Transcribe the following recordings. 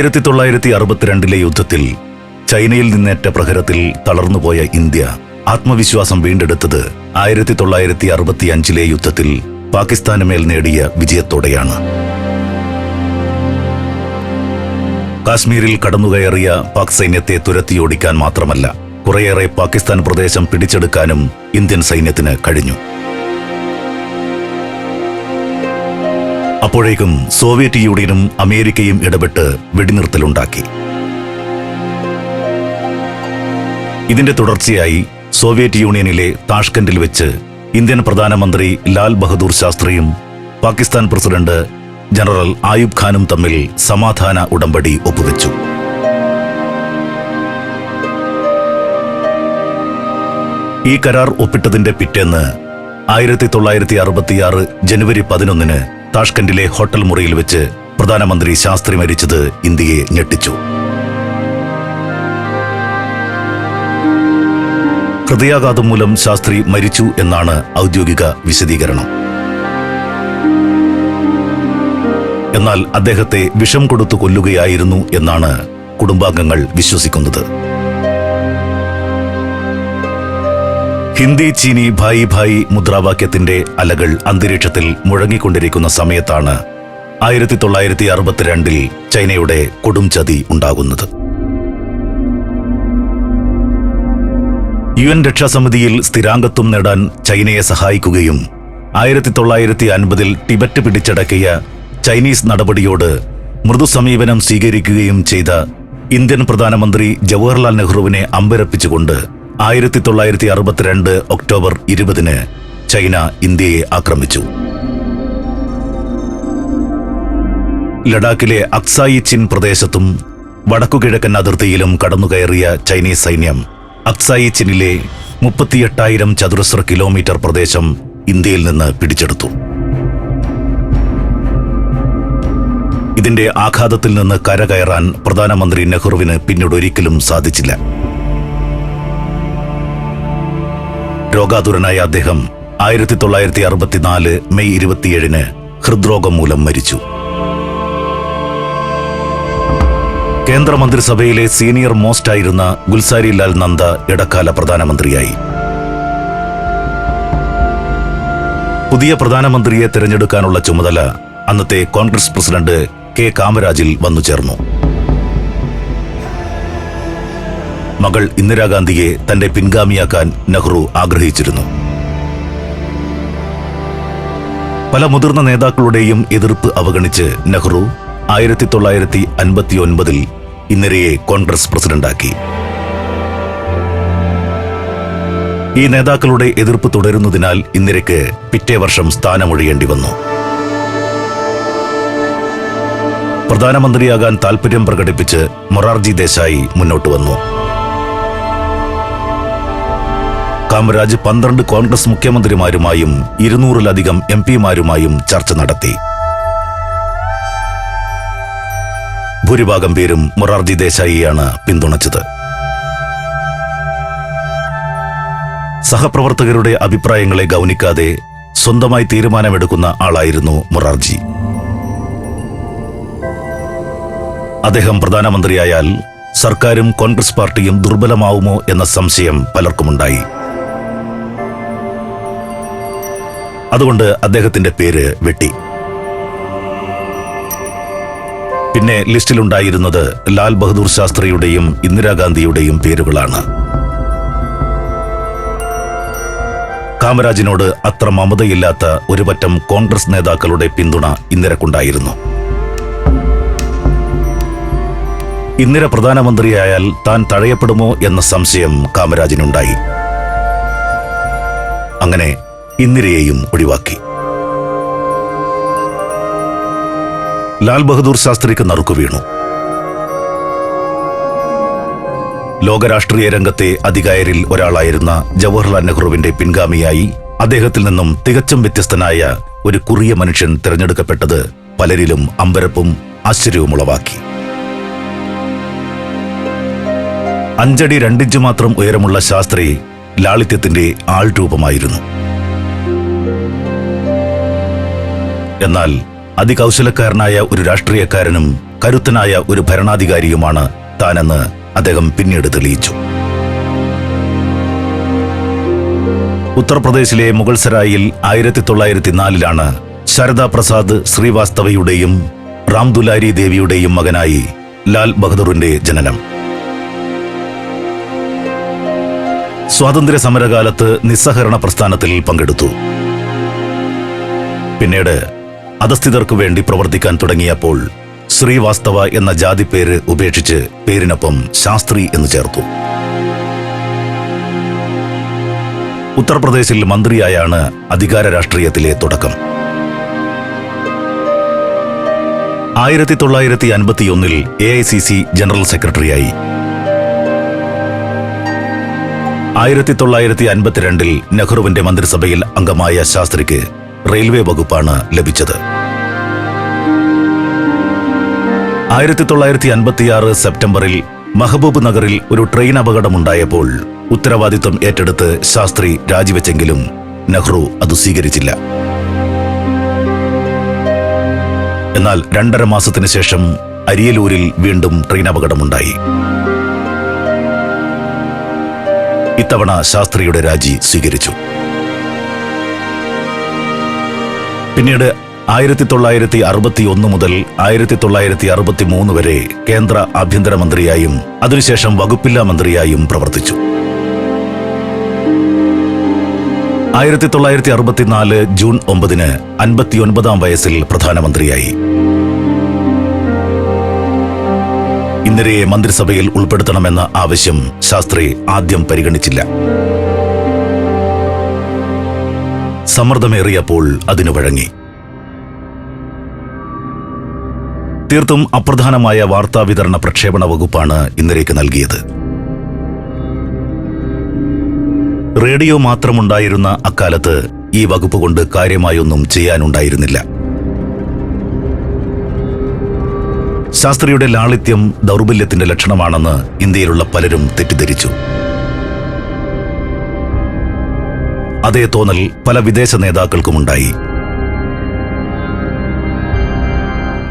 ആയിരത്തി തൊള്ളായിരത്തി അറുപത്തിരണ്ടിലെ യുദ്ധത്തിൽ ചൈനയിൽ നിന്നേറ്റ പ്രഹരത്തിൽ തളർന്നുപോയ ഇന്ത്യ ആത്മവിശ്വാസം വീണ്ടെടുത്തത് ആയിരത്തി തൊള്ളായിരത്തി അറുപത്തിയഞ്ചിലെ യുദ്ധത്തിൽ പാകിസ്ഥാന് മേൽ നേടിയ വിജയത്തോടെയാണ്. കാശ്മീരിൽ കടന്നുകയറിയ പാക് സൈന്യത്തെ തുരത്തിയോടിക്കാൻ മാത്രമല്ല കുറേയേറെ പാകിസ്ഥാൻ പ്രദേശം പിടിച്ചെടുക്കാനും ഇന്ത്യൻ സൈന്യത്തിന് കഴിഞ്ഞു. അപ്പോഴേക്കും സോവിയറ്റ് യൂണിയനും അമേരിക്കയും ഇടപെട്ട് വെടിനിർത്തലുണ്ടാക്കി. ഇതിന്റെ തുടർച്ചയായി സോവിയറ്റ് യൂണിയനിലെ താഷ്കന്റിൽ വെച്ച് ഇന്ത്യൻ പ്രധാനമന്ത്രി ലാൽ ബഹദൂർ ശാസ്ത്രിയും പാകിസ്ഥാൻ പ്രസിഡന്റ് ജനറൽ ആയുബ് ഖാനും തമ്മിൽ സമാധാന ഉടമ്പടി ഒപ്പുവെച്ചു. ഈ കരാർ ഒപ്പിട്ടതിന്റെ പിറ്റേന്ന് ആയിരത്തി തൊള്ളായിരത്തി അറുപത്തിയാറ് ജനുവരി പതിനൊന്നിന് താഷ്കന്റിലെ ഹോട്ടൽ മുറിയിൽ വെച്ച് പ്രധാനമന്ത്രി ശാസ്ത്രി മരിച്ചത് ഇന്ത്യയെ ഞെട്ടിച്ചു. ഹൃദയാഘാതം മൂലം ശാസ്ത്രി മരിച്ചു എന്നാണ് ഔദ്യോഗിക വിശദീകരണം. എന്നാൽ അദ്ദേഹത്തെ വിഷം കൊടുത്തു കൊല്ലുകയായിരുന്നു എന്നാണ് കുടുംബാംഗങ്ങൾ വിശ്വസിക്കുന്നത്. ഹിന്ദി ചീനി ഭായി ഭായി മുദ്രാവാക്യത്തിന്റെ അലകൾ അന്തരീക്ഷത്തിൽ മുഴങ്ങിക്കൊണ്ടിരിക്കുന്ന സമയത്താണ് ആയിരത്തി തൊള്ളായിരത്തി അറുപത്തിരണ്ടിൽ ചൈനയുടെ കൊടും ചതി ഉണ്ടാകുന്നത്. യു എൻ രക്ഷാസമിതിയിൽ സ്ഥിരാംഗത്വം നേടാൻ ചൈനയെ സഹായിക്കുകയും ആയിരത്തി തൊള്ളായിരത്തി അൻപതിൽ ടിബറ്റ് പിടിച്ചടക്കിയ ചൈനീസ് നടപടിയോട് മൃദു സമീപനം സ്വീകരിക്കുകയും ചെയ്ത ഇന്ത്യൻ പ്രധാനമന്ത്രി ജവഹർലാൽ നെഹ്റുവിനെ അമ്പരപ്പിച്ചുകൊണ്ട് ആയിരത്തി തൊള്ളായിരത്തി അറുപത്തിരണ്ട് ഒക്ടോബർ ഇരുപതിന് ചൈന ഇന്ത്യയെ ആക്രമിച്ചു. ലഡാക്കിലെ അക്സായി ചിൻ പ്രദേശത്തും വടക്കുകിഴക്കൻ അതിർത്തിയിലും കടന്നുകയറിയ ചൈനീസ് സൈന്യം അക്സായി ചിനിലെ മുപ്പത്തിയെട്ടായിരം ചതുരശ്ര കിലോമീറ്റർ പ്രദേശം ഇന്ത്യയിൽ നിന്ന് പിടിച്ചെടുത്തു. ഇതിന്റെ ആഘാതത്തിൽ നിന്ന് കരകയറാൻ പ്രധാനമന്ത്രി നെഹ്റുവിന് പിന്നീട് ഒരിക്കലും സാധിച്ചില്ല. രോഗാതുരനായ അദ്ദേഹം ആയിരത്തി തൊള്ളായിരത്തി അറുപത്തിനാല് മെയ് ഇരുപത്തിയേഴിന് ഹൃദ്രോഗം മൂലം മരിച്ചു. കേന്ദ്രമന്ത്രിസഭയിലെ സീനിയർ മോസ്റ്റ് ആയിരുന്ന ഗുൽസാരി ലാൽ നന്ദ ഇടക്കാല പ്രധാനമന്ത്രിയായി. പുതിയ പ്രധാനമന്ത്രിയെ തിരഞ്ഞെടുക്കാനുള്ള ചുമതല അന്നത്തെ കോൺഗ്രസ് പ്രസിഡന്റ് കെ കാമരാജിൽ വന്നു ചേർന്നു മകൾ ഇന്ദിരാഗാന്ധിയെ തന്റെ പിൻഗാമിയാക്കാൻ നെഹ്റു ആഗ്രഹിച്ചിരുന്നു. പല മുതിർന്ന നേതാക്കളുടെയും എതിർപ്പ് അവഗണിച്ച് നെഹ്റു ആയിരത്തി തൊള്ളായിരത്തി അൻപത്തി ഒൻപതിൽ ഇന്ദിരയെ കോൺഗ്രസ് പ്രസിഡന്റാക്കി. ഈ നേതാക്കളുടെ എതിർപ്പ് തുടരുന്നതിനാൽ ഇന്ദിരയ്ക്ക് പിറ്റേ വർഷം സ്ഥാനമൊഴിയേണ്ടി വന്നു. പ്രധാനമന്ത്രിയാകാൻ താൽപര്യം പ്രകടിപ്പിച്ച് മൊറാർജി ദേശായി മുന്നോട്ട് വന്നു. കാമരാജ് പന്ത്രണ്ട് കോൺഗ്രസ് മുഖ്യമന്ത്രിമാരുമായും ഇരുന്നൂറിലധികം എം പിമാരുമായും ചർച്ച നടത്തി. ഭൂരിഭാഗം പേരും മൊറാർജി ദേശായിയാണ് പിന്തുണച്ചത്. സഹപ്രവർത്തകരുടെ അഭിപ്രായങ്ങളെ ഗൗനിക്കാതെ സ്വന്തമായി തീരുമാനമെടുക്കുന്ന ആളായിരുന്നു മൊറാർജി. അദ്ദേഹം പ്രധാനമന്ത്രിയായാൽ സർക്കാരും കോൺഗ്രസ് പാർട്ടിയും ദുർബലമാവുമോ എന്ന സംശയം പലർക്കുമുണ്ടായി. അതുകൊണ്ട് അദ്ദേഹത്തിന്റെ പേര് വെട്ടി. പിന്നെ ലിസ്റ്റിലുണ്ടായിരുന്നത് ലാൽ ബഹദൂർ ശാസ്ത്രിയുടെയും ഇന്ദിരാഗാന്ധിയുടെയും പേരുകളാണ്. കാമരാജിനോട് അത്ര മമതയില്ലാത്ത ഒരു പറ്റം കോൺഗ്രസ് നേതാക്കളുടെ പിന്തുണ ഇന്ദിരക്കുണ്ടായിരുന്നു. ഇന്ദിര പ്രധാനമന്ത്രിയായാൽ താൻ തഴയപ്പെടുമോ എന്ന സംശയം കാമരാജിനുണ്ടായി. അങ്ങനെ ഇന്ദിരയെയും ഒഴിവാക്കി. ലാൽ ബഹദൂർ ശാസ്ത്രിക്ക് നറുക്കു വീണു. ലോകരാഷ്ട്രീയ രംഗത്തെ അധികാരിൽ ഒരാളായിരുന്ന ജവഹർലാൽ നെഹ്റുവിന്റെ പിൻഗാമിയായി അദ്ദേഹത്തിൽ നിന്നും തികച്ചും വ്യത്യസ്തനായ ഒരു കുറിയ മനുഷ്യൻ തിരഞ്ഞെടുക്കപ്പെട്ടത് പലരിലും അമ്പരപ്പും ആശ്ചര്യവും ഉളവാക്കി അഞ്ചടി രണ്ടിഞ്ച് മാത്രം ഉയരമുള്ള ശാസ്ത്രി ലാളിത്യത്തിന്റെ ആൾരൂപമായിരുന്നു. എന്നാൽ അതികൗശലക്കാരനായ ഒരു രാഷ്ട്രീയക്കാരനും കരുത്തനായ ഒരു ഭരണാധികാരിയുമാണ് താനെന്ന് അദ്ദേഹം പിന്നീട് തെളിയിച്ചു. ഉത്തർപ്രദേശിലെ മുഗൾസരായിൽ ആയിരത്തി തൊള്ളായിരത്തി നാലിലാണ് ശാരദാ പ്രസാദ് ശ്രീവാസ്തവയുടെയും റാം ദുലാരി ദേവിയുടെയും മകനായി ലാൽ ബഹദൂറിന്റെ ജനനം. സ്വാതന്ത്ര്യ സമരകാലത്ത് നിസ്സഹകരണ പ്രസ്ഥാനത്തിൽ പങ്കെടുത്തു. പിന്നീട് അധസ്ഥിതർക്കു വേണ്ടി പ്രവർത്തിക്കാൻ തുടങ്ങിയപ്പോൾ ശ്രീവാസ്തവ എന്ന ജാതി പേര് ഉപേക്ഷിച്ച് പേരിനൊപ്പം ശാസ്ത്രി എന്ന് ചേർത്തു. ഉത്തർപ്രദേശിൽ മന്ത്രിയായാണ് അധികാര രാഷ്ട്രീയത്തിലെ തുടക്കം. ആയിരത്തി തൊള്ളായിരത്തി അൻപത്തിയൊന്നിൽ A I C C general സെക്രട്ടറിയായി. ആയിരത്തി തൊള്ളായിരത്തി അൻപത്തിരണ്ടിൽ നെഹ്റുവിന്റെ മന്ത്രിസഭയിൽ അംഗമായ ശാസ്ത്രിക്ക് റെയിൽവേ വകുപ്പാണ് ലഭിച്ചത്. ആയിരത്തി തൊള്ളായിരത്തി അൻപത്തിയാറ് സെപ്റ്റംബറിൽ മഹബൂബ് നഗറിൽ ഒരു ട്രെയിൻ അപകടമുണ്ടായപ്പോൾ ഉത്തരവാദിത്വം ഏറ്റെടുത്ത് ശാസ്ത്രി രാജിവെച്ചെങ്കിലും നെഹ്റു അത് സ്വീകരിച്ചില്ല. എന്നാൽ രണ്ടര മാസത്തിനു ശേഷം അരിയലൂരിൽ വീണ്ടും ട്രെയിൻ അപകടമുണ്ടായി. ഇത്തവണ ശാസ്ത്രിയുടെ രാജി സ്വീകരിച്ചു. പിന്നീട് ആയിരത്തി തൊള്ളായിരത്തി അറുപത്തി ഒന്ന് മുതൽ ആയിരത്തി തൊള്ളായിരത്തി അറുപത്തി മൂന്ന് വരെ കേന്ദ്ര ആഭ്യന്തരമന്ത്രിയായും അതിനുശേഷം വകുപ്പില്ലാ മന്ത്രിയായും പ്രവർത്തിച്ചു. ആയിരത്തി തൊള്ളായിരത്തി അറുപത്തിനാല് ജൂൺ ഒമ്പതിന് അൻപത്തിയൊൻപതാം വയസ്സിൽ പ്രധാനമന്ത്രിയായി. ഇന്ദിരയെ മന്ത്രിസഭയിൽ ഉൾപ്പെടുത്തണമെന്ന ആവശ്യം ശാസ്ത്രി ആദ്യം പരിഗണിച്ചില്ല. സമ്മർദ്ദമേറിയപ്പോൾ അതിനു വഴങ്ങി. തീർത്തും അപ്രധാനമായ വാർത്താ വിതരണ പ്രക്ഷേപണ വകുപ്പാണ് ഇന്നലേക്ക് നൽകിയത്. റേഡിയോ മാത്രമുണ്ടായിരുന്ന അക്കാലത്ത് ഈ വകുപ്പ് കൊണ്ട് കാര്യമായൊന്നും ചെയ്യാനുണ്ടായിരുന്നില്ല. ശാസ്ത്രിയുടെ ലാളിത്യം ദൗർബല്യത്തിന്റെ ലക്ഷണമാണെന്ന് ഇന്ത്യയിലുള്ള പലരും തെറ്റിദ്ധരിച്ചു. അതേ തോന്നൽ പല വിദേശ നേതാക്കൾക്കുമുണ്ടായി.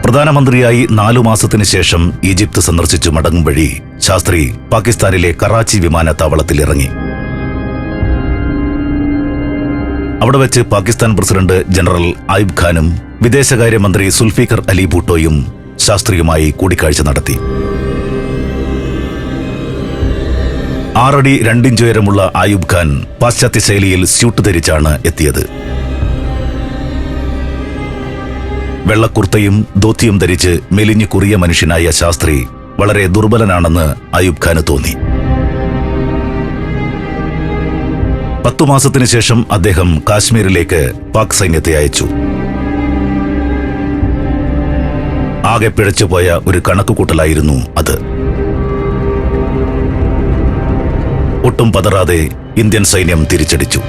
പ്രധാനമന്ത്രിയായി നാലു മാസത്തിനു ശേഷം ഈജിപ്ത് സന്ദർശിച്ചു മടങ്ങും വഴി ശാസ്ത്രി പാകിസ്ഥാനിലെ കറാച്ചി വിമാനത്താവളത്തിൽ ഇറങ്ങി. അവിടെ വെച്ച് പാകിസ്ഥാൻ പ്രസിഡന്റ് ജനറൽ ആയിബ് ഖാനും വിദേശകാര്യമന്ത്രി സുൽഫീഖർ അലി ഭൂട്ടോയും ശാസ്ത്രിയുമായി കൂടിക്കാഴ്ച നടത്തി. ആറടി രണ്ടിഞ്ച് ഉയരമുള്ള ആയുബ് ഖാൻ പാശ്ചാത്യ ശൈലിയിൽ സ്യൂട്ട് ധരിച്ചാണ് എത്തിയത്. വെള്ളക്കുർത്തയും ധോത്തിയും ധരിച്ച് മെലിഞ്ഞു കുറിയ മനുഷ്യനായ ശാസ്ത്രി വളരെ ദുർബലനാണെന്ന് അയൂബ് ഖാന് തോന്നി. പത്തു മാസത്തിനു ശേഷം അദ്ദേഹം കാശ്മീരിലേക്ക് പാക് സൈന്യത്തെ അയച്ചു. ആകെ പിഴച്ചുപോയ ഒരു കണക്കുകൂട്ടലായിരുന്നു അത്. ഒട്ടും പതറാതെ ഇന്ത്യൻ സൈന്യം തിരിച്ചടിച്ചു.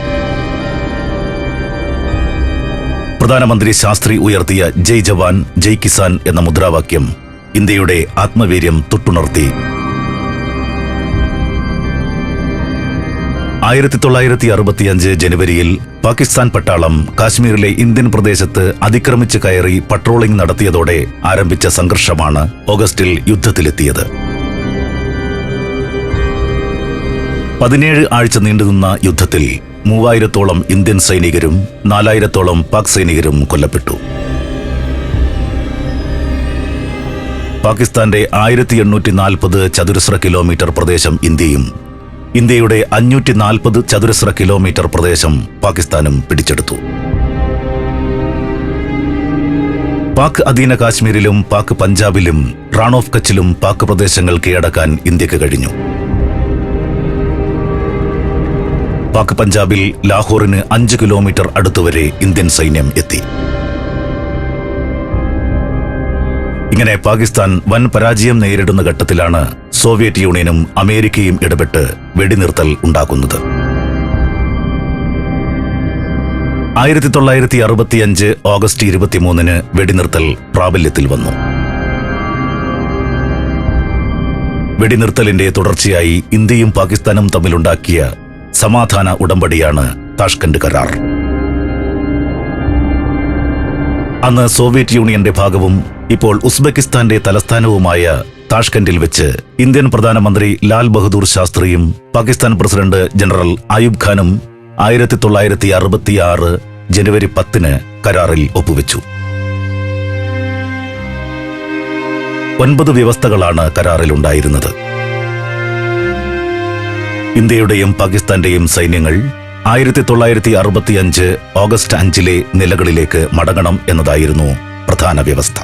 പ്രധാനമന്ത്രി ശാസ്ത്രി ഉയർത്തിയ ജയ് ജവാൻ ജയ് കിസാൻ എന്ന മുദ്രാവാക്യം ഇന്ത്യയുടെ ആത്മവീര്യം തൊട്ടുണർത്തി. ആയിരത്തി തൊള്ളായിരത്തി അറുപത്തിയഞ്ച് ജനുവരിയിൽ പാകിസ്ഥാൻ പട്ടാളം കാശ്മീരിലെ ഇന്ത്യൻ പ്രദേശത്ത് അതിക്രമിച്ച് കയറി പട്രോളിംഗ് നടത്തിയതോടെ ആരംഭിച്ച സംഘർഷമാണ് ഓഗസ്റ്റിൽ യുദ്ധത്തിലെത്തിയത്. പതിനേഴ് ആഴ്ച നീണ്ടുനിന്ന യുദ്ധത്തിൽ മൂവായിരത്തോളം ഇന്ത്യൻ സൈനികരും നാലായിരത്തോളം പാക് സൈനികരും കൊല്ലപ്പെട്ടു. പാകിസ്ഥാന്റെ ആയിരത്തി എണ്ണൂറ്റി നാൽപ്പത് ചതുരശ്ര കിലോമീറ്റർ പ്രദേശം ഇന്ത്യയും ഇന്ത്യയുടെ അഞ്ഞൂറ്റി നാൽപ്പത് ചതുരശ്ര കിലോമീറ്റർ പ്രദേശം പാകിസ്ഥാനും പിടിച്ചെടുത്തു. പാക് അധീന കാശ്മീരിലും പാക് പഞ്ചാബിലും റാൺ ഓഫ് കച്ചിലും പാക് പ്രദേശങ്ങൾ കീഴടക്കാൻ ഇന്ത്യയ്ക്ക് കഴിഞ്ഞു. പാക് പഞ്ചാബിൽ ലാഹോറിന് അഞ്ച് കിലോമീറ്റർ അടുത്തുവരെ ഇന്ത്യൻ സൈന്യം എത്തി. ഇങ്ങനെ പാകിസ്ഥാൻ വൻ പരാജയം നേരിടുന്ന ഘട്ടത്തിലാണ് സോവിയറ്റ് യൂണിയനും അമേരിക്കയും ഇടപെട്ട് വെടിനിർത്തൽ ഉണ്ടാക്കുന്നത്. ആയിരത്തി തൊള്ളായിരത്തി അറുപത്തിയഞ്ച് ഓഗസ്റ്റ് ഇരുപത്തിമൂന്നിന് വെടിനിർത്തൽ പ്രാബല്യത്തിൽ വന്നു. വെടിനിർത്തലിന്റെ തുടർച്ചയായി ഇന്ത്യയും പാകിസ്ഥാനും തമ്മിലുണ്ടാക്കിയ സമാധാന ഉടമ്പടിയാണ് താഷ്കൻഡ് കരാർ. അന്ന് സോവിയറ്റ് യൂണിയന്റെ ഭാഗവും ഇപ്പോൾ ഉസ്ബെക്കിസ്ഥാന്റെ തലസ്ഥാനവുമായ താഷ്കൻഡിൽ വെച്ച് ഇന്ത്യൻ പ്രധാനമന്ത്രി ലാൽ ബഹദൂർ ശാസ്ത്രിയും പാകിസ്ഥാൻ പ്രസിഡന്റ് ജനറൽ അയൂബ് ഖാനും ആയിരത്തി തൊള്ളായിരത്തി അറുപത്തിയാറ് ജനുവരി പത്തിന് കരാറിൽ ഒപ്പുവെച്ചു. ഒൻപത് വ്യവസ്ഥകളാണ് കരാറിലുണ്ടായിരുന്നത്. ഇന്ത്യയുടെയും പാകിസ്ഥാന്റെയും സൈന്യങ്ങൾ ആയിരത്തി തൊള്ളായിരത്തി അറുപത്തി അഞ്ച് ഓഗസ്റ്റ് അഞ്ചിലെ നിലകളിലേക്ക് മടങ്ങണം എന്നതായിരുന്നു പ്രധാന വ്യവസ്ഥ.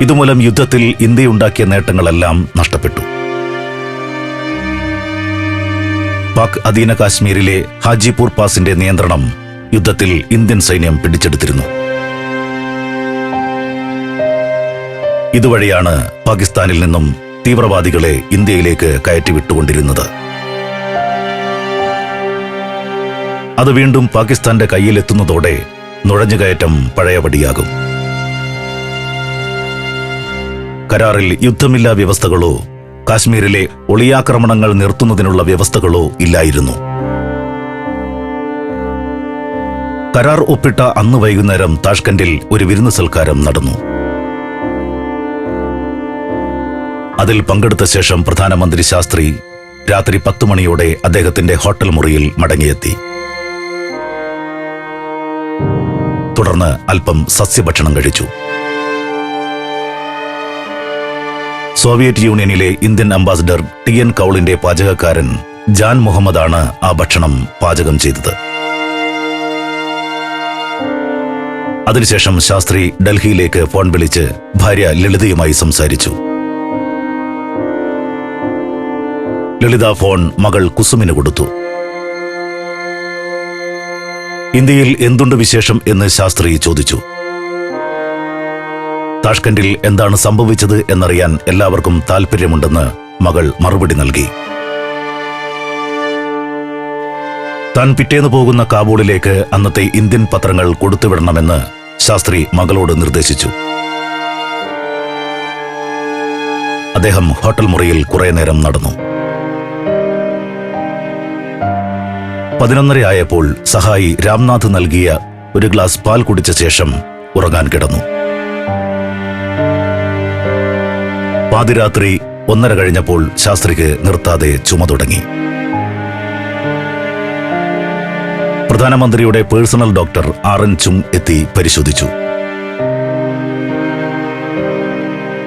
ഇതുമൂലം യുദ്ധത്തിൽ ഇന്ത്യയുണ്ടാക്കിയ നേട്ടങ്ങളെല്ലാം നഷ്ടപ്പെട്ടു. പാക് അധീന കാശ്മീരിലെ ഹാജിപൂർ പാസിന്റെ നിയന്ത്രണം യുദ്ധത്തിൽ ഇന്ത്യൻ സൈന്യം പിടിച്ചെടുത്തിരുന്നു. ഇതുവഴിയാണ് പാകിസ്ഥാനിൽ നിന്നും തീവ്രവാദികളെ ഇന്ത്യയിലേക്ക് കയറ്റിവിട്ടുകൊണ്ടിരുന്നത്. അത് വീണ്ടും പാകിസ്ഥാന്റെ കയ്യിലെത്തുന്നതോടെ നുഴഞ്ഞുകയറ്റം പഴയപടിയാകും. കരാറിൽ യുദ്ധമില്ലാ വ്യവസ്ഥകളോ കാശ്മീരിലെ ഒളിയാക്രമണങ്ങൾ നിർത്തുന്നതിനുള്ള വ്യവസ്ഥകളോ ഇല്ലായിരുന്നു. കരാർ ഒപ്പിട്ട അന്ന് വൈകുന്നേരം താഷ്കന്റിൽ ഒരു വിരുന്ന് സൽക്കാരം നടന്നു. അതിൽ പങ്കെടുത്ത ശേഷം പ്രധാനമന്ത്രി ശാസ്ത്രി രാത്രി പത്തു മണിയോടെ അദ്ദേഹത്തിന്റെ ഹോട്ടൽ മുറിയിൽ മടങ്ങിയെത്തി. തുടർന്ന് അല്പം സസ്യഭക്ഷണം കഴിച്ചു. സോവിയറ്റ് യൂണിയനിലെ ഇന്ത്യൻ അംബാസിഡർ ടി എൻ കൗളിന്റെ പാചകക്കാരൻ ജാൻ മുഹമ്മദാണ് ആ ഭക്ഷണം പാചകം ചെയ്തത്. അതിനുശേഷം ശാസ്ത്രി ഡൽഹിയിലേക്ക് ഫോൺ വിളിച്ച് ഭാര്യ ലളിതയുമായി സംസാരിച്ചു. ലളിത ഫോൺ മകൾ കുസുമിന് കൊടുത്തു. ഇന്ത്യയിൽ എന്തുണ്ട് വിശേഷം എന്ന് ശാസ്ത്രി ചോദിച്ചു. താഷ്കണ്ടിൽ എന്താണ് സംഭവിച്ചത് എന്നറിയാൻ എല്ലാവർക്കും താൽപ്പര്യമുണ്ടെന്ന് മകൾ മറുപടി നൽകി. താൻ പിറ്റേന്ന് പോകുന്ന കാബൂളിലേക്ക് അന്നത്തെ ഇന്ത്യൻ പത്രങ്ങൾ കൊടുത്തുവിടണമെന്ന് ശാസ്ത്രി മകളോട് നിർദ്ദേശിച്ചു. അദ്ദേഹം ഹോട്ടൽ മുറിയിൽ കുറേ നേരം നടന്നു. പതിനൊന്നരയായപ്പോൾ സഹായി രാംനാഥ് നൽകിയ ഒരു ഗ്ലാസ് പാൽ കുടിച്ച ശേഷം ഉറങ്ങാൻ കിടന്നു. പാതിരാത്രി ഒന്നര കഴിഞ്ഞപ്പോൾ ശാസ്ത്രിക്ക് നിർത്താതെ ചുമ തുടങ്ങി. പ്രധാനമന്ത്രിയുടെ personal doctor R N Chugh എത്തി പരിശോധിച്ചു.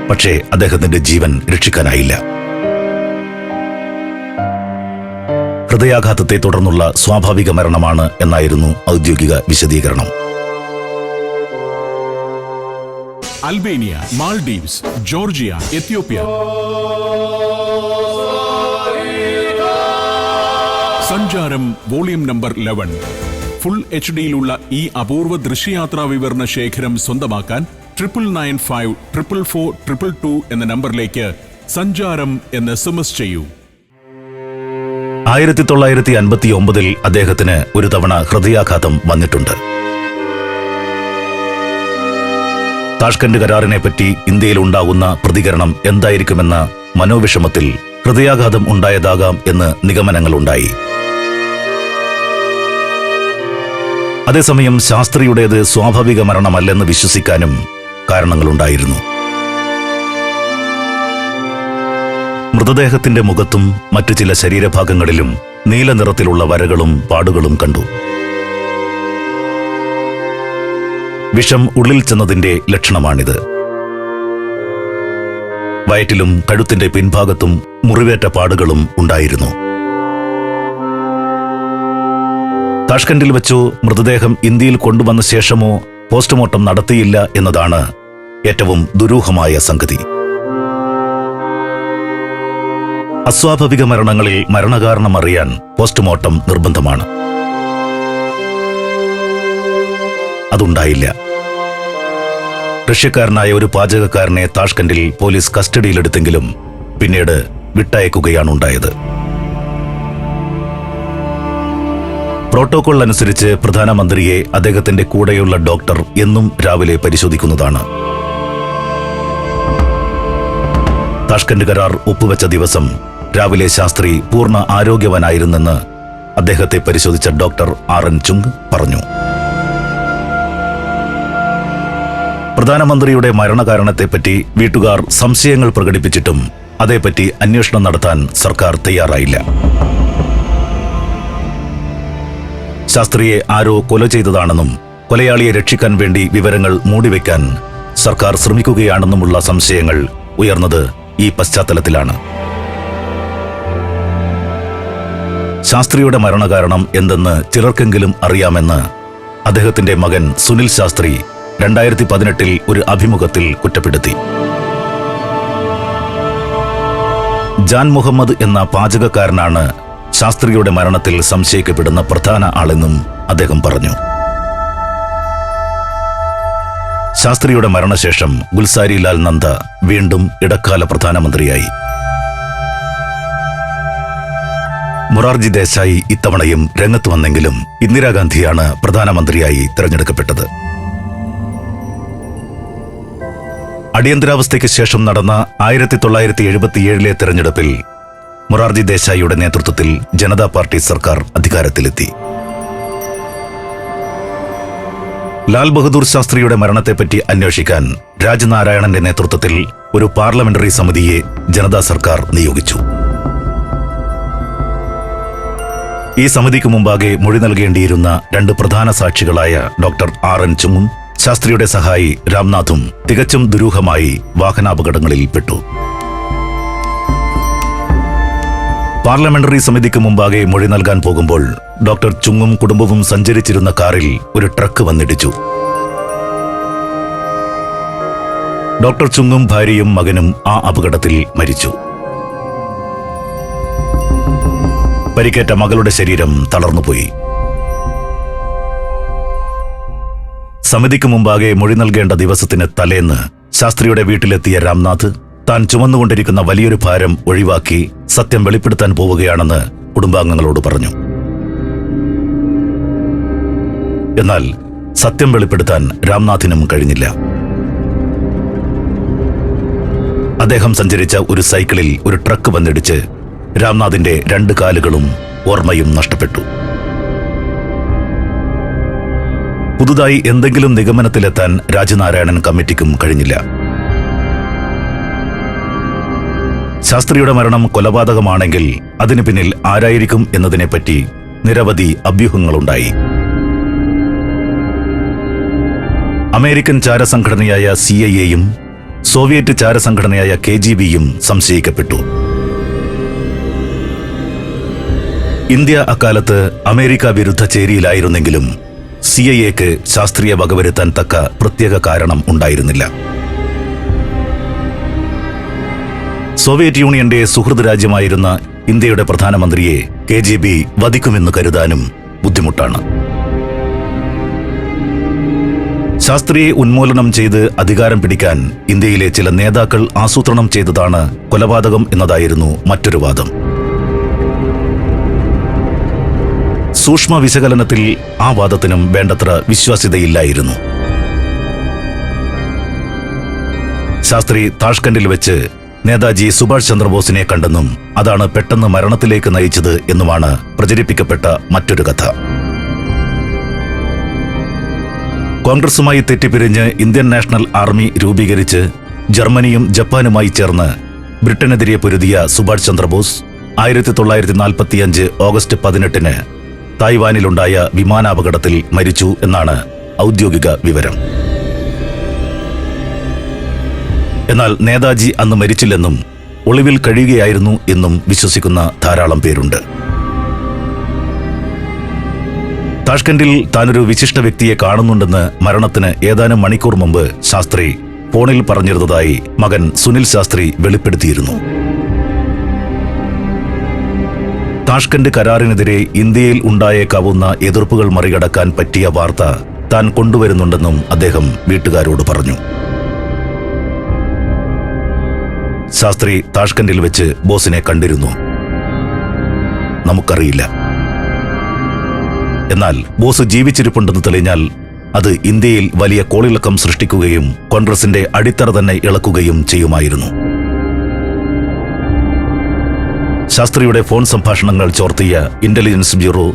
പക്ഷേ അദ്ദേഹത്തിന്റെ ജീവൻ രക്ഷിക്കാനായില്ല. ഹൃദയാഘാതത്തെ തുടർന്നുള്ള സ്വാഭാവിക മരണമാണ് എന്നായിരുന്നു ഔദ്യോഗിക വിശദീകരണം. Albania Maldives Georgia Ethiopia. സഞ്ചാരം volume number eleven full H ഡിയിലുള്ള ഈ അപൂർവ ദൃശ്യയാത്രാ വിവരണ ശേഖരം സ്വന്തമാക്കാൻ triple nine five triple four triple two എന്ന നമ്പറിലേക്ക് സഞ്ചാരം എന്ന് എസ് എം എസ് ചെയ്യൂ. ആയിരത്തി തൊള്ളായിരത്തി അൻപത്തി ഒമ്പതിൽ അദ്ദേഹത്തിന് ഒരു തവണ ഹൃദയാഘാതം വന്നിട്ടുണ്ട്. താഷ്കന്റ് കരാറിനെ പറ്റി ഇന്ത്യയിൽ ഉണ്ടാകുന്ന പ്രതികരണം എന്തായിരിക്കുമെന്ന മനോവിഷമത്തിൽ ഹൃദയാഘാതം ഉണ്ടായതാകാം എന്ന് നിഗമനങ്ങളുണ്ടായി. അതേസമയം ശാസ്ത്രിയുടേത് സ്വാഭാവിക മരണമല്ലെന്ന് വിശ്വസിക്കാനും കാരണങ്ങളുണ്ടായിരുന്നു. മൃതദേഹത്തിന്റെ മുഖത്തും മറ്റു ചില ശരീരഭാഗങ്ങളിലും നീല നിറത്തിലുള്ള വരകളും പാടുകളും കണ്ടു. വിഷം ഉള്ളിൽ ചെന്നതിന്റെ ലക്ഷണമാണിത്. വയറ്റിലും കഴുത്തിന്റെ പിൻഭാഗത്തും മുറിവേറ്റ പാടുകളും ഉണ്ടായിരുന്നു. താഷ്കണ്ടിൽ വെച്ചോ മൃതദേഹം ഇന്ത്യയിൽ കൊണ്ടുവന്ന ശേഷമോ പോസ്റ്റ്മോർട്ടം നടത്തിയില്ല എന്നതാണ് ഏറ്റവും ദുരൂഹമായ സംഗതി. അസ്വാഭാവിക മരണങ്ങളിൽ മരണകാരണം അറിയാൻ പോസ്റ്റ്മോർട്ടം നിർബന്ധമാണ്. അതുണ്ടായില്ല. റഷ്യക്കാരനായ ഒരു പാചകക്കാരനെ താഷ്കണ്ടിൽ പോലീസ് കസ്റ്റഡിയിലെടുത്തെങ്കിലും പിന്നീട് വിട്ടയക്കുകയാണ് ഉണ്ടായത് പ്രോട്ടോകോൾ അനുസരിച്ച് പ്രധാനമന്ത്രിയെ അദ്ദേഹത്തിന്റെ കൂടെയുള്ള ഡോക്ടർ എന്നും രാവിലെ പരിശോധിക്കുന്നതാണ്. താഷ്കണ്ട് കരാർ ഒപ്പുവെച്ച ദിവസം രാവിലെ ശാസ്ത്രി പൂർണ ആരോഗ്യവാനായിരുന്നെന്ന് അദ്ദേഹത്തെ പരിശോധിച്ച ഡോക്ടർ ആർ എൻ ചുങ് പറഞ്ഞു. പ്രധാനമന്ത്രിയുടെ മരണകാരണത്തെപ്പറ്റി വീട്ടുകാർ സംശയങ്ങൾ പ്രകടിപ്പിച്ചിട്ടും അതേപ്പറ്റി അന്വേഷണം നടത്താൻ സർക്കാർ തയ്യാറായില്ല. ശാസ്ത്രിയെ ആരോ കൊല ചെയ്തതാണെന്നും കൊലയാളിയെ രക്ഷിക്കാൻ വേണ്ടി വിവരങ്ങൾ മൂടിവെക്കാൻ സർക്കാർ ശ്രമിക്കുകയാണെന്നുമുള്ള സംശയങ്ങൾ ഉയർന്നത് ഈ പശ്ചാത്തലത്തിലാണ്. ശാസ്ത്രിയുടെ മരണകാരണം എന്തെന്ന് ചിലർക്കെങ്കിലും അറിയാമെന്ന് അദ്ദേഹത്തിന്റെ മകൻ സുനിൽ ശാസ്ത്രി രണ്ടായിരത്തി പതിനെട്ടിൽ ഒരു അഭിമുഖത്തിൽ കുറ്റപ്പെടുത്തി. ജാൻ മുഹമ്മദ് എന്ന പാചകക്കാരനാണ് ശാസ്ത്രിയുടെ മരണത്തിൽ സംശയിക്കപ്പെടുന്ന പ്രധാന ആളെന്നും അദ്ദേഹം പറഞ്ഞു. ശാസ്ത്രിയുടെ മരണശേഷം ഗുൽസാരി ലാൽ നന്ദ വീണ്ടും ഇടക്കാല പ്രധാനമന്ത്രിയായി. മൊറാർജി ദേശായി ഇത്തവണയും രംഗത്ത് വന്നെങ്കിലും ഇന്ദിരാഗാന്ധിയാണ് പ്രധാനമന്ത്രിയായി തിരഞ്ഞെടുക്കപ്പെട്ടത്. അടിയന്തരാവസ്ഥയ്ക്ക് ശേഷം നടന്ന ആയിരത്തി തൊള്ളായിരത്തി എഴുപത്തിയേഴിലെ തെരഞ്ഞെടുപ്പിൽ മൊറാർജി ദേശായിയുടെ നേതൃത്വത്തിൽ ജനതാ പാർട്ടി സർക്കാർ അധികാരത്തിലെത്തി. ലാൽ ബഹദൂർ ശാസ്ത്രിയുടെ മരണത്തെപ്പറ്റി അന്വേഷിക്കാൻ രാജനാരായണന്റെ നേതൃത്വത്തിൽ ഒരു പാർലമെന്ററി സമിതിയെ ജനതാ സർക്കാർ നിയോഗിച്ചു. ഈ സമിതിക്ക് മുമ്പാകെ മൊഴി നൽകേണ്ടിയിരുന്ന രണ്ട് പ്രധാന സാക്ഷികളായ ഡോക്ടർ ആർ എൻ ചുങ്ങും ശാസ്ത്രിയുടെ സഹായി രാംനാഥും തികച്ചും ദുരൂഹമായി വാഹനാപകടങ്ങളിൽ പെട്ടു. പാർലമെന്ററി സമിതിക്ക് മുമ്പാകെ മൊഴി നൽകാൻ പോകുമ്പോൾ ഡോക്ടർ ചുങ്ങും കുടുംബവും സഞ്ചരിച്ചിരുന്ന കാറിൽ ഒരു ട്രക്ക് വന്നിടിച്ചു. ഡോക്ടർ ചുങ്ങും ഭാര്യയും മകനും ആ അപകടത്തിൽ മരിച്ചു. പരിക്കേറ്റ മകളുടെ ശരീരം തളർന്നുപോയി. സമിതിക്ക് മുമ്പാകെ മൊഴി നൽകേണ്ട ദിവസത്തിന് തലേന്ന് ശാസ്ത്രിയുടെ വീട്ടിലെത്തിയ രാംനാഥ് താൻ ചുമന്നുകൊണ്ടിരിക്കുന്ന വലിയൊരു ഭാരം ഒഴിവാക്കി സത്യം വെളിപ്പെടുത്താൻ പോവുകയാണെന്ന് കുടുംബാംഗങ്ങളോട് പറഞ്ഞു. എന്നാൽ സത്യം വെളിപ്പെടുത്താൻ രാംനാഥിനും കഴിഞ്ഞില്ല. അദ്ദേഹം സഞ്ചരിച്ച ഒരു സൈക്കിളിൽ ഒരു ട്രക്ക് വന്നിടിച്ച് രാംനാഥിന്റെ രണ്ട് കാലുകളും ഓർമ്മയും നഷ്ടപ്പെട്ടു. പുതുതായി എന്തെങ്കിലും നിഗമനത്തിലെത്താൻ രാജനാരായണൻ കമ്മിറ്റിക്കും കഴിഞ്ഞില്ല. ശാസ്ത്രിയുടെ മരണം കൊലപാതകമാണെങ്കിൽ അതിനു പിന്നിൽ ആരായിരിക്കും എന്നതിനെപ്പറ്റി നിരവധി അഭ്യൂഹങ്ങളുണ്ടായി. അമേരിക്കൻ ചാരസംഘടനയായ സി ഐ എയും സോവിയറ്റ് ചാരസംഘടനയായ കെ ജി ബിയും സംശയിക്കപ്പെട്ടു. ഇന്ത്യ അക്കാലത്ത് അമേരിക്ക വിരുദ്ധ ചേരിയിലായിരുന്നെങ്കിലും സി ഐ എക്ക് ശാസ്ത്രീയ വകവരുത്താൻ തക്ക പ്രത്യേക കാരണം ഉണ്ടായിരുന്നില്ല. സോവിയറ്റ് യൂണിയന്റെ സുഹൃദ് രാജ്യമായിരുന്ന ഇന്ത്യയുടെ പ്രധാനമന്ത്രിയെ കെ ജി ബി വധിക്കുമെന്ന് കരുതാനും ബുദ്ധിമുട്ടാണ്. ശാസ്ത്രിയെ ഉന്മൂലനം ചെയ്ത് അധികാരം പിടിക്കാൻ ഇന്ത്യയിലെ ചില നേതാക്കൾ ആസൂത്രണം ചെയ്തതാണ് കൊലപാതകം എന്നതായിരുന്നു മറ്റൊരു വാദം. സൂക്ഷ്മ വിശകലനത്തിൽ ആ വാദത്തിനും വേണ്ടത്ര വിശ്വാസ്യതയില്ലായിരുന്നു. ശാസ്ത്രി താഷ്കണ്ടിൽ വെച്ച് നേതാജി സുഭാഷ് ചന്ദ്രബോസിനെ കണ്ടെന്നും അതാണ് പെട്ടെന്ന് മരണത്തിലേക്ക് നയിച്ചത് എന്നുമാണ് പ്രചരിപ്പിക്കപ്പെട്ട മറ്റൊരു കഥ. കോൺഗ്രസുമായി തെറ്റിപ്പിരിഞ്ഞ് ഇന്ത്യൻ നാഷണൽ ആർമി രൂപീകരിച്ച് ജർമ്മനിയും ജപ്പാനുമായി ചേർന്ന് ബ്രിട്ടനെതിരെ പൊരുതിയ സുഭാഷ് ചന്ദ്രബോസ് ആയിരത്തി തൊള്ളായിരത്തി നാൽപ്പത്തിയഞ്ച് ഓഗസ്റ്റ് പതിനെട്ടിന് തായ്വാനിലുണ്ടായ വിമാനാപകടത്തിൽ മരിച്ചു എന്നാണ് ഔദ്യോഗിക വിവരം. എന്നാൽ നേതാജി അന്ന് മരിച്ചില്ലെന്നും ഒളിവിൽ കഴിയുകയായിരുന്നു എന്നും വിശ്വസിക്കുന്ന ധാരാളം പേരുണ്ട്. താഷ്കണ്ടിൽ താനൊരു വിശിഷ്ട വ്യക്തിയെ കാണുന്നുണ്ടെന്ന് മരണത്തിന് ഏതാനും മണിക്കൂർ മുമ്പ് ശാസ്ത്രി ഫോണിൽ പറഞ്ഞിരുന്നതായി മകൻ സുനിൽ ശാസ്ത്രി വെളിപ്പെടുത്തിയിരുന്നു. താഷ്കന്റ് കരാറിനെതിരെ ഇന്ത്യയിൽ ഉണ്ടായേക്കാവുന്ന എതിർപ്പുകൾ മറികടക്കാൻ പറ്റിയ വാർത്ത താൻ കൊണ്ടുവരുന്നുണ്ടെന്നും അദ്ദേഹം വീട്ടുകാരോട് പറഞ്ഞു. ശാസ്ത്രി താഷ്കണ്ടിൽ വെച്ച് ബോസിനെ കണ്ടിരുന്നു. നമുക്കറിയില്ല. എന്നാൽ ബോസ് ജീവിച്ചിരിപ്പുണ്ടെന്ന് തെളിഞ്ഞാൽ അത് ഇന്ത്യയിൽ വലിയ കോളിളക്കം സൃഷ്ടിക്കുകയും കോൺഗ്രസിന്റെ അടിത്തറ തന്നെ ഇളക്കുകയും ചെയ്യുമായിരുന്നു. ശാസ്ത്രിയുടെ ഫോൺ സംഭാഷണങ്ങൾ ചോർത്തിയ ഇന്റലിജൻസ് ബ്യൂറോ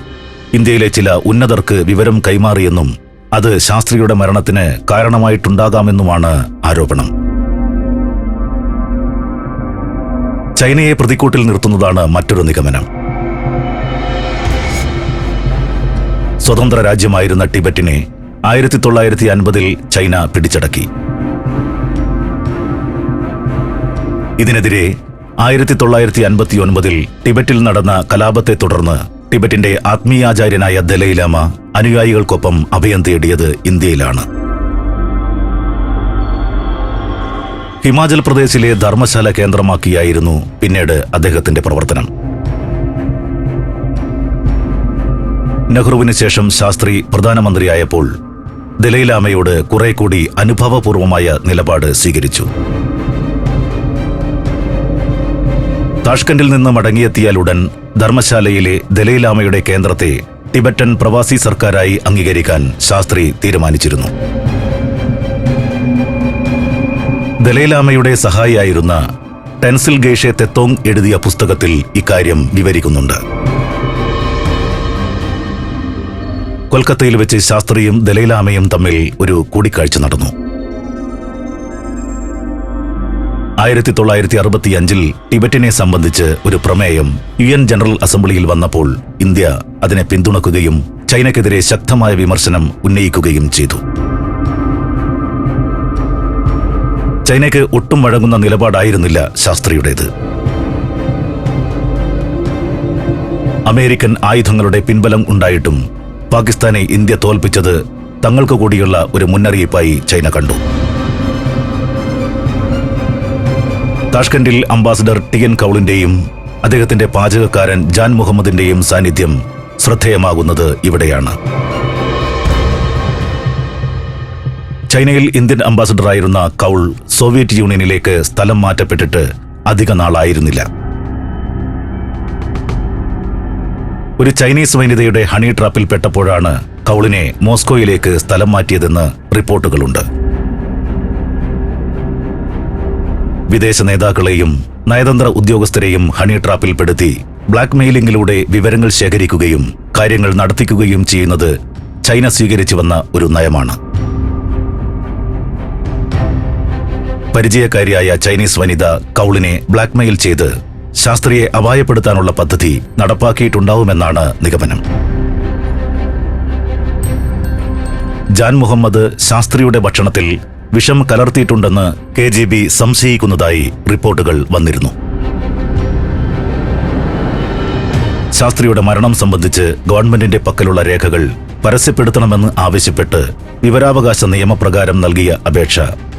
ഇന്ത്യയിലെ ചില ഉന്നതർക്ക് വിവരം കൈമാറിയെന്നും അത് ശാസ്ത്രിയുടെ മരണത്തിന് കാരണമായിട്ടുണ്ടാകാമെന്നുമാണ് ആരോപണം. ചൈനയെ പ്രതിക്കൂട്ടിൽ നിർത്തുന്നതാണ് മറ്റൊരു നിഗമനം. സ്വതന്ത്ര രാജ്യമായിരുന്ന ടിബറ്റിനെ ആയിരത്തി തൊള്ളായിരത്തി അൻപതിൽ ചൈന പിടിച്ചടക്കി. ഇതിനെതിരെ ആയിരത്തി തൊള്ളായിരത്തി അൻപത്തി ഒൻപതിൽ ടിബറ്റിൽ നടന്ന കലാപത്തെ തുടർന്ന് ടിബറ്റിന്റെ ആത്മീയാചാര്യനായ ദലൈലാമ അനുയായികൾക്കൊപ്പം അഭയം തേടിയത് ഇന്ത്യയിലാണ്. ഹിമാചൽ പ്രദേശിലെ ധർമ്മശാല കേന്ദ്രമാക്കിയായിരുന്നു പിന്നീട് അദ്ദേഹത്തിന്റെ പ്രവർത്തനം. നെഹ്റുവിന് ശേഷം ശാസ്ത്രി പ്രധാനമന്ത്രിയായപ്പോൾ ദലൈലാമയോട് കുറെ കൂടി അനുഭവപൂർവമായ നിലപാട് സ്വീകരിച്ചു. താഷ്കന്റിൽ നിന്ന് മടങ്ങിയെത്തിയാലുടൻ ധർമ്മശാലയിലെ ദലൈലാമയുടെ കേന്ദ്രത്തെ ടിബറ്റൻ പ്രവാസി സർക്കാരായി അംഗീകരിക്കാൻ ശാസ്ത്രി തീരുമാനിച്ചിരുന്നു. ദലൈലാമയുടെ സഹായിയായിരുന്ന ടെൻസിൽ ഗേഷെ തെത്തോങ് എഴുതിയ പുസ്തകത്തിൽ ഇക്കാര്യം വിവരിക്കുന്നുണ്ട്. കൊൽക്കത്തയിൽ വെച്ച് ശാസ്ത്രിയും ദലൈലാമയും തമ്മിൽ ഒരു കൂടിക്കാഴ്ച നടന്നു. ആയിരത്തി തൊള്ളായിരത്തി അറുപത്തി അഞ്ചിൽ ടിബറ്റിനെ സംബന്ധിച്ച് ഒരു പ്രമേയം യു എൻ ജനറൽ അസംബ്ലിയിൽ വന്നപ്പോൾ ഇന്ത്യ അതിനെ പിന്തുണക്കുകയും ചൈനയ്ക്കെതിരെ ശക്തമായ വിമർശനം ഉന്നയിക്കുകയും ചെയ്തു. ചൈനയ്ക്ക് ഒട്ടും വഴങ്ങുന്ന നിലപാടായിരുന്നില്ല ശാസ്ത്രിയുടേത്. അമേരിക്കൻ ആയുധങ്ങളുടെ പിൻബലം ഉണ്ടായിട്ടും പാകിസ്ഥാനെ ഇന്ത്യ തോൽപ്പിച്ചത് തങ്ങൾക്ക് കൂടിയുള്ള ഒരു മുന്നറിയിപ്പായി ചൈന കണ്ടു. താഷ്കന്റിൽ അംബാസിഡർ ടി എൻ കൗളിന്റെയും അദ്ദേഹത്തിന്റെ പാചകക്കാരൻ ജാൻ മുഹമ്മദിന്റെയും സാന്നിധ്യം ശ്രദ്ധേയമാകുന്നത് ഇവിടെയാണ്. ചൈനയിൽ ഇന്ത്യൻ അംബാസഡറായിരുന്ന കൗൾ സോവിയറ്റ് യൂണിയനിലേക്ക് സ്ഥലം മാറ്റപ്പെട്ടിട്ട് അധിക നാളായിരുന്നില്ല. ഒരു ചൈനീസ് വനിതയുടെ ഹണി ട്രാപ്പിൽ പെട്ടപ്പോഴാണ് കൗളിനെ മോസ്കോയിലേക്ക് സ്ഥലം മാറ്റിയതെന്ന് റിപ്പോർട്ടുകളുണ്ട്. വിദേശ നേതാക്കളെയും നയതന്ത്ര ഉദ്യോഗസ്ഥരെയും ഹണി ട്രാപ്പിൽപ്പെടുത്തി ബ്ലാക്ക് മെയിലിംഗിലൂടെ വിവരങ്ങൾ ശേഖരിക്കുകയും കാര്യങ്ങൾ നടത്തിക്കുകയും ചെയ്യുന്നത് ചൈന സ്വീകരിച്ചു വന്ന ഒരു നയമാണ്. പരിചയക്കാരിയായ ചൈനീസ് വനിത കൗളിനെ ബ്ലാക്ക്മെയിൽ ചെയ്ത് ശാസ്ത്രിയെ അപായപ്പെടുത്താനുള്ള പദ്ധതി നടപ്പാക്കിയിട്ടുണ്ടാവുമെന്നാണ് നിഗമനം. ജാൻ മുഹമ്മദ് ശാസ്ത്രിയുടെ ഭക്ഷണത്തിൽ വിഷം കലർത്തിയിട്ടുണ്ടെന്ന് കെ ജി ബി സംശയിക്കുന്നതായി റിപ്പോർട്ടുകൾ വന്നിരുന്നു. ശാസ്ത്രിയുടെ മരണം സംബന്ധിച്ച് ഗവൺമെന്റിന്റെ പക്കലുള്ള രേഖകൾ പരസ്യപ്പെടുത്തണമെന്ന് ആവശ്യപ്പെട്ട് വിവരാവകാശ നിയമപ്രകാരം നൽകിയ അപേക്ഷ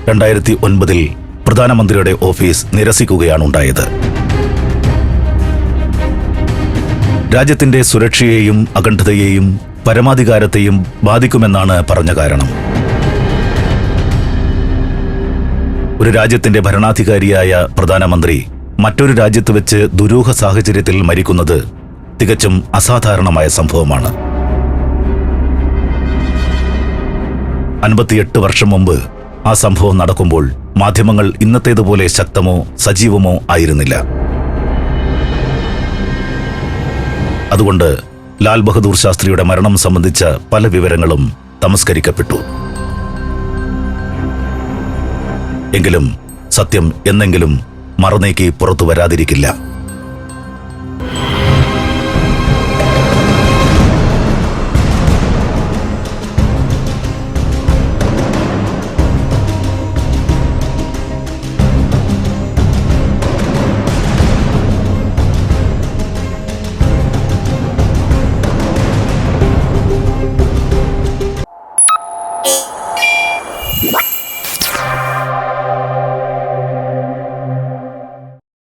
രണ്ടായിരത്തി ഒൻപതിൽ പ്രധാനമന്ത്രിയുടെ ഓഫീസ് നിരസിക്കുകയാണുണ്ടായത്. രാജ്യത്തിന്റെ സുരക്ഷയെയും അഖണ്ഡതയെയും പരമാധികാരത്തെയും ബാധിക്കുമെന്നാണ് പറഞ്ഞ കാരണം. ഒരു രാജ്യത്തിന്റെ ഭരണാധികാരിയായ പ്രധാനമന്ത്രി മറ്റൊരു രാജ്യത്ത് വെച്ച് ദുരൂഹ സാഹചര്യത്തിൽ മരിക്കുന്നത് തികച്ചും അസാധാരണമായ സംഭവമാണ്. അൻപത്തിയെട്ട് വർഷം മുമ്പ് ആ സംഭവം നടക്കുമ്പോൾ മാധ്യമങ്ങൾ ഇന്നത്തേതുപോലെ ശക്തമോ സജീവമോ ആയിരുന്നില്ല. അതുകൊണ്ട് ലാൽ ബഹദൂർ ശാസ്ത്രിയുടെ മരണം സംബന്ധിച്ച പല വിവരങ്ങളും തമസ്കരിക്കപ്പെട്ടു. എങ്കിലും സത്യം എന്നെങ്കിലും മറന്നേക്ക് പുറത്തു വരാതിരിക്കില്ല.